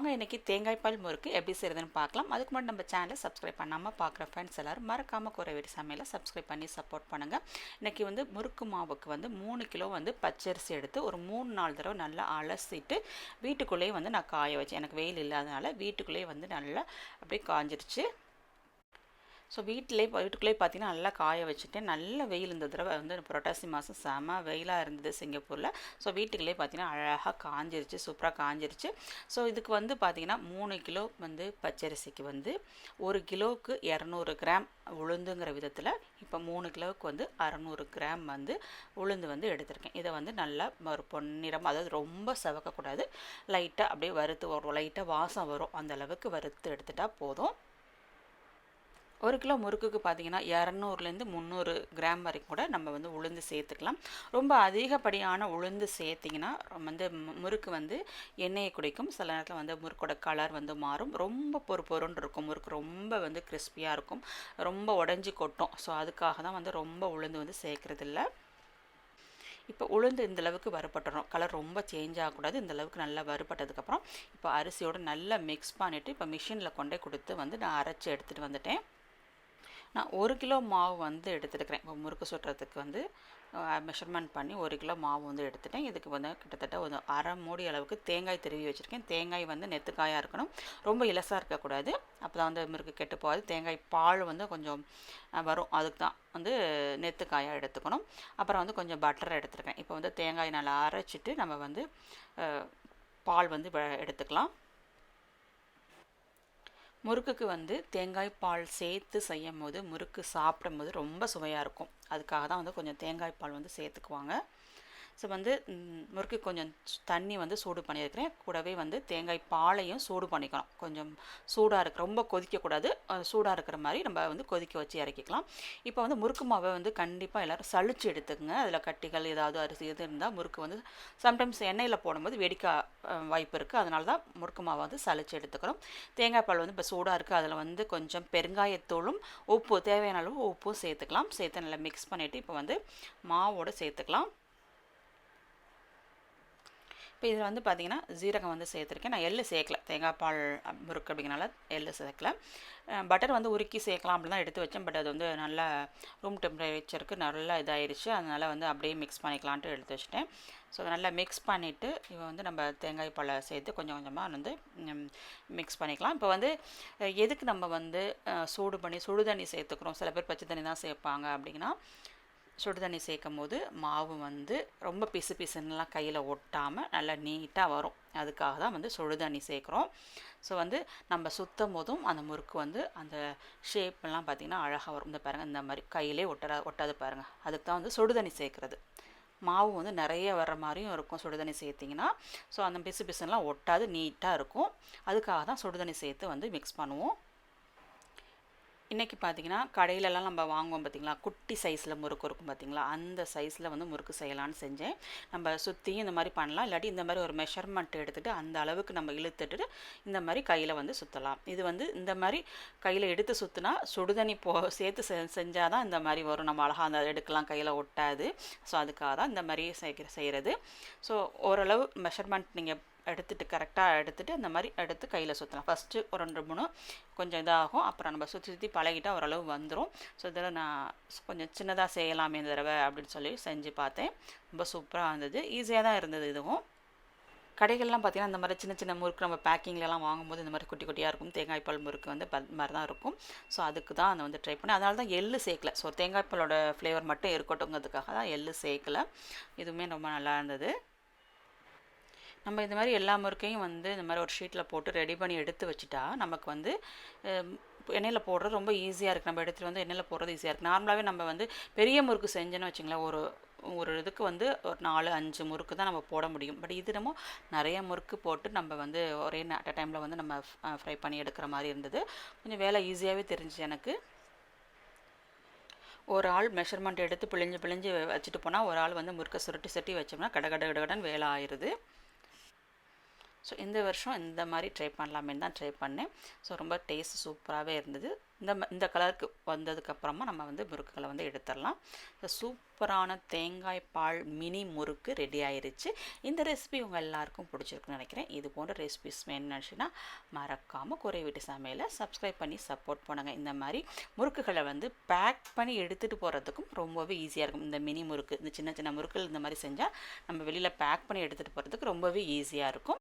வாங்க இன்றைக்கி தேங்காய் பால் முறுக்கு எப்படி செய்கிறதுன்னு பார்க்கலாம். அதுக்கு முன்னாடி நம்ம சேனலை சப்ஸ்கிரைப் பண்ணாமல் பார்க்குற ஃப்ரெண்ட்ஸ் எல்லோரும் மறக்காமல் குறைவீடு சமையலை சப்ஸ்கிரைப் பண்ணி சப்போர்ட் பண்ணுங்கள் இன்றைக்கி வந்து முறுக்கு மாவுக்கு வந்து மூணு கிலோ வந்து பச்சரிசி எடுத்து ஒரு மூணு நாலு தடவை நல்லா அலசிட்டு வீட்டுக்குள்ளேயே வந்து நான் காய வச்சேன். எனக்கு வெயில் இல்லாதனால வீட்டுக்குள்ளேயே வந்து நல்லா அப்படியே காஞ்சிருச்சு. ஸோ வீட்டிலே வீட்டுக்குள்ளேயே பார்த்தீங்கன்னா நல்லா காய வச்சுட்டேன் நல்ல வெயில் இந்த தடவை வந்து புரட்டாசி மாதம் செம வெயிலாக இருந்தது சிங்கப்பூரில். ஸோ வீட்டுக்குள்ளேயே பார்த்தீங்கன்னா அழகாக காஞ்சிருச்சு சூப்பராக காஞ்சிருச்சு. ஸோ இதுக்கு வந்து பார்த்திங்கன்னா மூணு கிலோ வந்து பச்சரிசிக்கு வந்து ஒரு கிலோவுக்கு இரநூறு கிராம் உளுந்துங்கிற விதத்தில் இப்போ மூணு கிலோவுக்கு வந்து அறநூறு கிராம் வந்து உளுந்து வந்து எடுத்திருக்கேன். இதை வந்து நல்லா ஒரு பொன்னிறம் அதாவது ரொம்ப செவக்கக்கூடாது. லைட்டாக அப்படியே வறுத்து வரும். லைட்டாக வாசம் வரும். அந்த அளவுக்கு வறுத்து எடுத்துட்டால் போதும். ஒரு கிலோ முறுக்குக்கு பார்த்தீங்கன்னா இரநூறுலேருந்து முந்நூறு கிராம் வரைக்கும் கூட நம்ம வந்து உளுந்து சேர்த்துக்கலாம். ரொம்ப அதிகப்படியான உளுந்து சேர்த்திங்கன்னா வந்து முறுக்கு வந்து எண்ணெயை குடிக்கும். சில நேரத்தில் வந்து முறுக்கோட கலர் வந்து மாறும். ரொம்ப பொறு பொருன்னு இருக்கும். முறுக்கு ரொம்ப வந்து கிறிஸ்பியாக இருக்கும். ரொம்ப உடஞ்சி கொட்டும். ஸோ அதுக்காக தான் வந்து ரொம்ப உளுந்து வந்து சேர்க்குறதில்ல. இப்போ உளுந்து இந்த அளவுக்கு வறுபட்டுறோம். கலர் ரொம்ப சேஞ்ச் ஆகக்கூடாது. இந்த அளவுக்கு நல்லா வறுபட்டதுக்கப்புறம் இப்போ அரிசியோடு நல்லா மிக்ஸ் பண்ணிவிட்டு இப்போ மிஷினில் கொண்டே கொடுத்து வந்து நான் அரைச்சி எடுத்துகிட்டு வந்துட்டேன். நான் ஒரு கிலோ மாவு வந்து எடுத்துருக்கிறேன் இப்போ முறுக்கு சுட்டுறதுக்கு வந்து மெஷர்மெண்ட் பண்ணி ஒரு கிலோ மாவு வந்து எடுத்துட்டேன். இதுக்கு வந்து கிட்டத்தட்ட ஒரு அரை மூடி அளவுக்கு தேங்காய் திருவி வச்சுருக்கேன். தேங்காய் வந்து நெத்துக்காயாக இருக்கணும். ரொம்ப இலசாக இருக்கக்கூடாது. அப்போ தான் வந்து முறுக்கு கெட்டு போகாது. தேங்காய் பால் வந்து கொஞ்சம் வரும். அதுக்கு தான் வந்து நெத்துக்காயாக எடுத்துக்கணும். அப்புறம் வந்து கொஞ்சம் பட்டர் எடுத்துருக்கேன். இப்போ வந்து தேங்காய் நல்லா அரைச்சிட்டு நம்ம வந்து பால் வந்து எடுத்துக்கலாம். முறுக்குக்கு வந்து தேங்காய் பால் சேர்த்து செய்யும் போது முறுக்கு சாப்பிடும் போது ரொம்ப சுவையாக இருக்கும். அதுக்காக தான் வந்து கொஞ்சம் தேங்காய் பால் வந்து சேர்த்துக்குவாங்க. ஸோ வந்து முறுக்கு கொஞ்சம் தண்ணி வந்து சூடு பண்ணியிருக்கிறேன். கூடவே வந்து தேங்காய் பாலையும் சூடு பண்ணிக்கணும். கொஞ்சம் சூடாக இருக்க ரொம்ப கொதிக்கக்கூடாது. சூடாக இருக்கிற மாதிரி நம்ம வந்து கொதிக்க வச்சு இறக்கிக்கலாம். இப்போ வந்து முறுக்கு மாவை வந்து கண்டிப்பாக எல்லோரும் சளிச்சு எடுத்துக்கங்க. அதில் கட்டிகள் ஏதாவது அரிசி எது இருந்தால் முறுக்கு வந்து சம்டைம்ஸ் எண்ணெயில் போடும்போது வெடிக்க வாய்ப்பு இருக்குது அதனால தான் முறுக்கு மாவை வந்து சளிச்சு எடுத்துக்கிறோம் தேங்காய் பால் வந்து இப்போ சூடாக இருக்குது அதில் வந்து கொஞ்சம் பெருங்காயத்தூளும் உப்பு தேவையான அளவு உப்பும் சேர்த்துக்கலாம். சேர்த்து நல்லா மிக்ஸ் பண்ணிவிட்டு இப்போ வந்து மாவோடு சேர்த்துக்கலாம். இப்போ இதில் வந்து பார்த்திங்கன்னா ஜீரகம் வந்து சேர்த்துருக்கேன். நான் எள்ளு சேர்க்கல. தேங்காய் பால் முறுக்கு அப்படிங்கிறனால எள்ளு சேர்க்கல. பட்டர் வந்து உருக்கி சேர்க்கலாம் அப்படி தான் எடுத்து வச்சேன். பட் அது வந்து நல்லா ரூம் டெம்பரேச்சருக்கு நல்லா இதாகிடுச்சு அதனால் வந்து அப்படியே மிக்ஸ் பண்ணிக்கலான்ட்டு எடுத்து வச்சுட்டேன். ஸோ நல்லா மிக்ஸ் பண்ணிவிட்டு இப்போ வந்து நம்ம தேங்காய் பாலை சேர்த்து கொஞ்சம் கொஞ்சமாக வந்து மிக்ஸ் பண்ணிக்கலாம். இப்போ வந்து எதுக்கு நம்ம வந்து சூடு பண்ணி சுடு தண்ணி சேர்த்துக்கிறோம்? சில பேர் பச்சை தண்ணி தான் சேர்ப்பாங்க அப்படின்னா சுடு தண்ணி சேர்க்கும் போது மாவு வந்து ரொம்ப பிசு பிசுன்னெலாம் கையில் ஒட்டாமல் நல்லா நீட்டாக வரும். அதுக்காக தான் வந்து சுடு தண்ணி சேர்க்குறோம். ஸோ வந்து நம்ம சுத்தம் போதும் அந்த முறுக்கு வந்து அந்த ஷேப்லாம் பார்த்திங்கன்னா அழகாக வரும். இந்த பாருங்கள் இந்த மாதிரி கையிலே ஒட்டா ஒட்டாது பாருங்கள் அதுக்கு தான் வந்து சுடு தண்ணி சேர்க்குறது. மாவு வந்து நிறைய வர்ற மாதிரியும் இருக்கும் சுடுதண்ணி சேர்த்திங்கன்னா. ஸோ அந்த பிசு பிசுலாம் ஒட்டாது நீட்டாக இருக்கும். அதுக்காக தான் சுடுதண்ணி சேர்த்து வந்து மிக்ஸ் பண்ணுவோம். இன்றைக்கி பார்த்தீங்கன்னா கடையிலலாம் நம்ம வாங்குவோம் பார்த்திங்களா குட்டி சைஸில் முறுக்கு இருக்கும் பார்த்திங்களா அந்த சைஸில் வந்து முறுக்கு செய்யலான்னு செஞ்சேன். நம்ம சுற்றியும் இந்த மாதிரி பண்ணலாம். இல்லாட்டி இந்த மாதிரி ஒரு மெஷர்மெண்ட் எடுத்துகிட்டு அந்த அளவுக்கு நம்ம இழுத்துட்டு இந்த மாதிரி கையில் வந்து சுற்றலாம் இது வந்து இந்த மாதிரி கையில் எடுத்து சுற்றினா சுடுதண்ணி போ சேர்த்து செ செஞ்சால் தான் இந்த மாதிரி வரும். நம்ம அழகாக அந்த எடுக்கலாம். கையில் ஒட்டாது. ஸோ அதுக்காக தான் இந்த மாதிரி செய்கிற செய்கிறது ஸோ ஓரளவு மெஷர்மெண்ட் நீங்கள் எடுத்துகிட்டு கரெக்டாக எடுத்துகிட்டு அந்த மாதிரி எடுத்து கையில் சுற்றலாம் ஃபஸ்ட்டு ஒரு ரெண்டு மூணு கொஞ்சம் இதாகும். அப்புறம் நம்ம சுற்றி சுற்றி பழகிட்டால் ஓரளவு வந்துடும் ஸோ இதில் நான் கொஞ்சம் சின்னதாக செய்யலாமே இந்த தடவை அப்படின்னு சொல்லி செஞ்சு பார்த்தேன். ரொம்ப சூப்பராக இருந்தது. ஈஸியாக தான் இருந்தது இதுவும். கடைகள்லாம் பார்த்திங்கன்னா இந்த மாதிரி சின்ன சின்ன முறுக்கு நம்ம பேக்கிங்லலாம் வாங்கும்போது இந்த மாதிரி குட்டி குட்டியாக இருக்கும். தேங்காய் பால் முறுக்கு வந்து மாதிரி தான் இருக்கும். ஸோ அதுக்கு தான் அதை வந்து ட்ரை பண்ணேன். அதனால தான் எள்ளு சேர்க்கல. ஸோ தேங்காய் பாலோட ஃப்ளேவர் மட்டும் இருக்கட்டுங்கிறதுக்காக தான் எள்ளு சேர்க்கல. இதுவுமே ரொம்ப நல்லா இருந்தது. நம்ம இந்த மாதிரி எல்லா முறுக்கையும் வந்து இந்த மாதிரி ஒரு ஷீட்டில் போட்டு ரெடி பண்ணி எடுத்து வச்சுட்டா நமக்கு வந்து எண்ணெயில் போடுறது ரொம்ப ஈஸியாக இருக்குது நம்ம எடுத்துகிட்டு வந்து எண்ணெயில் போடுறது ஈஸியாக இருக்குது நார்மலாகவே நம்ம வந்து பெரிய முறுக்கு செஞ்சோன்னு வச்சுங்களேன் ஒரு ஒரு இதுக்கு வந்து ஒரு நாலு அஞ்சு முறுக்கு தான் நம்ம போட முடியும். பட் இது நம்ம நிறைய முறுக்கு போட்டு நம்ம வந்து ஒரே அட் டைமில் வந்து நம்ம ஃப்ரை பண்ணி எடுக்கிற மாதிரி இருந்தது. கொஞ்சம் வேலை ஈஸியாகவே தெரிஞ்சு எனக்கு. ஒரு ஆள் மெஷர்மெண்ட் எடுத்து பிழிஞ்சு பிழிஞ்சு வச்சுட்டு போனால் ஒரு ஆள் வந்து முறுக்கை சுருட்டி சுருட்டி வச்சோம்னா கடகட கடகடன் வேலை ஆயிடுது ஸோ இந்த வருஷம் இந்த மாதிரி ட்ரை பண்ணலாமேன்னு தான் ட்ரை பண்ணேன். ஸோ ரொம்ப டேஸ்ட் சூப்பராகவே இருந்தது. இந்த ம- இந்த கலருக்கு வந்ததுக்கப்புறமா நம்ம வந்து முறுக்குகளை வந்து எடுத்துடலாம். ஸோ சூப்பரான தேங்காய் பால் மினி முறுக்கு ரெடி ஆயிருச்சு. இந்த ரெசிபி உங்கள் எல்லாருக்கும் பிடிச்சிருக்குன்னு நினைக்கிறேன். இது போன்ற ரெசிபிஸ் வேணும்னு நினச்சின்னா மறக்காமல் குறை வீட்டு சமையலை சப்ஸ்கிரைப் பண்ணி சப்போர்ட் பண்ணுங்கள் இந்த மாதிரி முறுக்குகளை வந்து பேக் பண்ணி எடுத்துகிட்டு போகிறதுக்கும் ரொம்பவே ஈஸியாக இருக்கும். இந்த மினி முறுக்கு இந்த சின்ன சின்ன முறுக்குகள் இந்த மாதிரி செஞ்சால் நம்ம வெளியில் பேக் பண்ணி எடுத்துகிட்டு போகிறதுக்கு ரொம்பவே ஈஸியாக இருக்கும்.